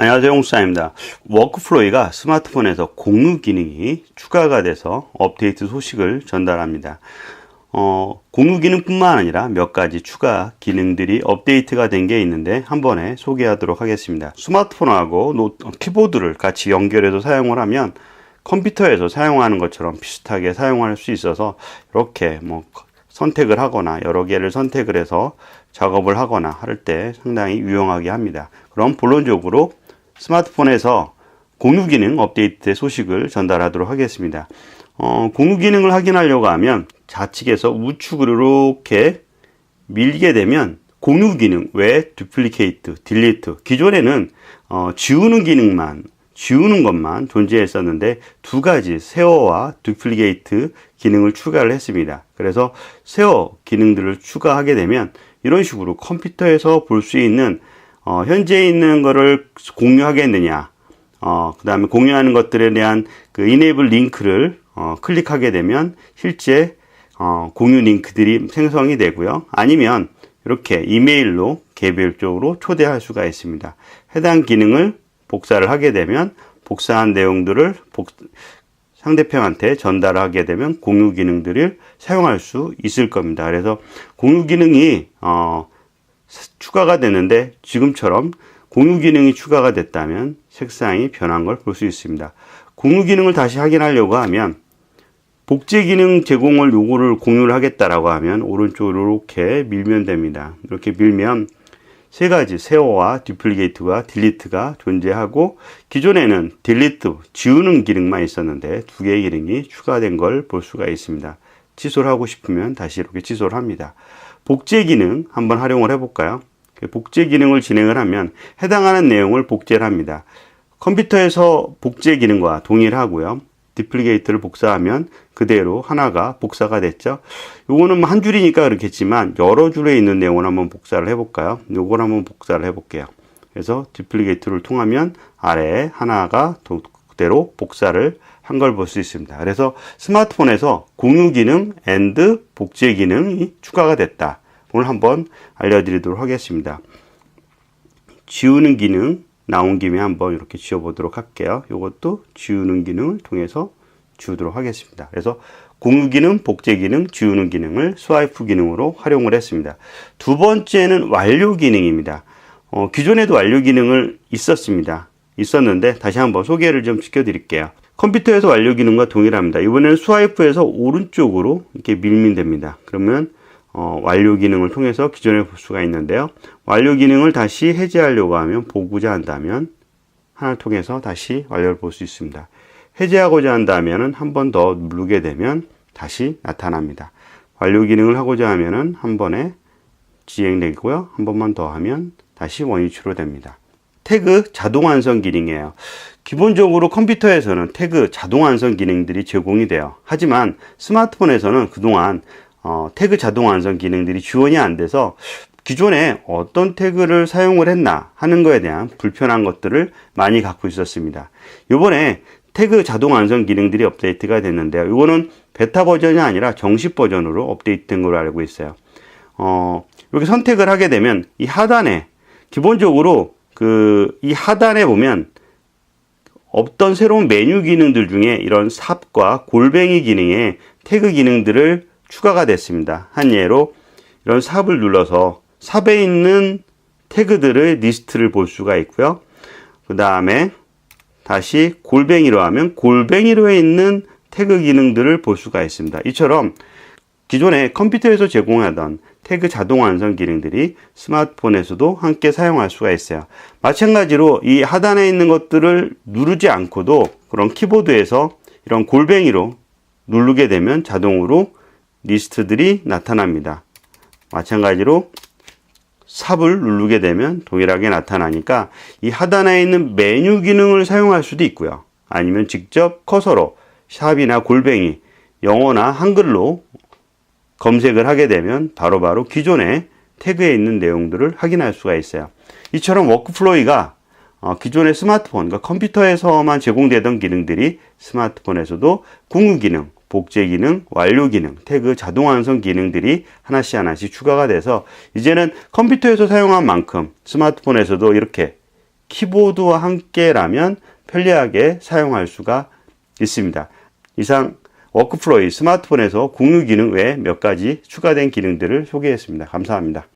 안녕하세요 홍수사입니다. 워크플로이가 스마트폰에서 공유 기능이 추가가 돼서 업데이트 소식을 전달합니다. 어, 공유 기능뿐만 아니라 몇 가지 추가 기능들이 업데이트가 된 게 있는데 한 번에 소개하도록 하겠습니다. 스마트폰하고 노, 키보드를 같이 연결해서 사용을 하면 컴퓨터에서 사용하는 것처럼 비슷하게 사용할 수 있어서 이렇게 뭐 선택을 하거나 여러 개를 선택을 해서 작업을 하거나 할 때 상당히 유용하게 합니다. 그럼 본론적으로 스마트폰에서 공유 기능 업데이트 소식을 전달하도록 하겠습니다. 어, 공유 기능을 확인하려고 하면 좌측에서 우측으로 이렇게 밀게 되면 공유 기능, 왜 duplicate드, 딜리트. 기존에는 어, 지우는 기능만, 지우는 것만 존재했었는데 두 가지 세어와 duplicate드 기능을 추가를 했습니다. 그래서 세어 기능들을 추가하게 되면 이런 식으로 컴퓨터에서 볼 수 있는 어, 현재 있는 거를 공유하겠느냐, 어, 그 다음에 공유하는 것들에 대한 그 enable 링크를 어, 클릭하게 되면 실제 어, 공유 링크들이 생성이 되고요. 아니면 이렇게 이메일로 개별적으로 초대할 수가 있습니다. 해당 기능을 복사를 하게 되면 복사한 내용들을 복, 상대편한테 전달하게 되면 공유 기능들을 사용할 수 있을 겁니다. 그래서 공유 기능이 어, 추가가 되는데 지금처럼 공유 기능이 추가가 됐다면 색상이 변한 걸 볼 수 있습니다. 공유 기능을 다시 확인하려고 하면 복제 기능 제공을 요구를 공유를 하겠다라고 하면 오른쪽으로 이렇게 밀면 됩니다. 이렇게 밀면 세 가지 세어와 디플리게이트와 딜리트가 존재하고 기존에는 딜리트 지우는 기능만 있었는데 두 개의 기능이 추가된 걸 볼 수가 있습니다. 취소를 하고 싶으면 다시 이렇게 취소를 합니다. 복제 기능 한번 활용을 해볼까요? 복제 기능을 진행을 하면 해당하는 내용을 복제를 합니다. 컴퓨터에서 복제 기능과 동일하고요. 디플리게이트를 복사하면 그대로 하나가 복사가 됐죠. 요거는 한 줄이니까 그렇겠지만 여러 줄에 있는 내용을 한번 복사를 해볼까요? 요걸 한번 복사를 해볼게요. 그래서 디플리게이트를 통하면 아래에 하나가 그대로 복사를 한 걸 볼 수 있습니다. 그래서 스마트폰에서 공유 기능 앤드 복제 기능이 추가가 됐다. 오늘 한번 알려드리도록 하겠습니다. 지우는 기능 나온 김에 한번 이렇게 지워보도록 할게요. 이것도 지우는 기능을 통해서 지우도록 하겠습니다. 그래서 공유 기능, 복제 기능, 지우는 기능을 스와이프 기능으로 활용을 했습니다. 두 번째는 완료 기능입니다. 어, 기존에도 완료 기능을 있었습니다. 있었는데 다시 한번 소개를 좀 시켜드릴게요. 컴퓨터에서 완료 기능과 동일합니다. 이번에는 스와이프에서 오른쪽으로 이렇게 밀면 됩니다. 그러면 어, 완료 기능을 통해서 기존에 볼 수가 있는데요. 완료 기능을 다시 해제하려고 하면 보고자 한다면 하나를 통해서 다시 완료를 볼 수 있습니다. 해제하고자 한다면 한 번 더 누르게 되면 다시 나타납니다. 완료 기능을 하고자 하면 한 번에 진행되고요. 한 번만 더 하면 다시 원위치로 됩니다. 태그 자동 완성 기능이에요. 기본적으로 컴퓨터에서는 태그 자동 완성 기능들이 제공이 돼요. 하지만 스마트폰에서는 그동안 어, 태그 자동 완성 기능들이 지원이 안 돼서 기존에 어떤 태그를 사용을 했나 하는 거에 대한 불편한 것들을 많이 갖고 있었습니다. 이번에 태그 자동 완성 기능들이 업데이트가 됐는데요. 이거는 베타 버전이 아니라 정식 버전으로 업데이트된 걸로 알고 있어요. 어, 이렇게 선택을 하게 되면 이 하단에 기본적으로 그 이 하단에 보면 없던 새로운 메뉴 기능들 중에 이런 삽과 골뱅이 기능의 태그 기능들을 추가가 됐습니다. 한 예로 이런 삽을 눌러서 삽에 있는 태그들의 리스트를 볼 수가 있고요. 그 다음에 다시 골뱅이로 하면 골뱅이로 있는 태그 기능들을 볼 수가 있습니다. 이처럼 기존에 컴퓨터에서 제공하던 태그 자동 완성 기능들이 스마트폰에서도 함께 사용할 수가 있어요. 마찬가지로 이 하단에 있는 것들을 누르지 않고도 그런 키보드에서 이런 골뱅이로 누르게 되면 자동으로 리스트들이 나타납니다. 마찬가지로 삽을 누르게 되면 동일하게 나타나니까 이 하단에 있는 메뉴 기능을 사용할 수도 있고요. 아니면 직접 커서로 샵이나 골뱅이, 영어나 한글로 검색을 하게 되면 바로바로 바로 기존의 태그에 있는 내용들을 확인할 수가 있어요. 이처럼 워크플로이가 어, 기존의 스마트폰, 그러니까 컴퓨터에서만 제공되던 기능들이 스마트폰에서도 공유 기능, 복제 기능, 완료 기능, 태그 자동 완성 기능들이 하나씩 하나씩 추가가 돼서 이제는 컴퓨터에서 사용한 만큼 스마트폰에서도 이렇게 키보드와 함께라면 편리하게 사용할 수가 있습니다. 이상 워크플로이 스마트폰에서 공유 기능 외몇 가지 추가된 기능들을 소개했습니다. 감사합니다.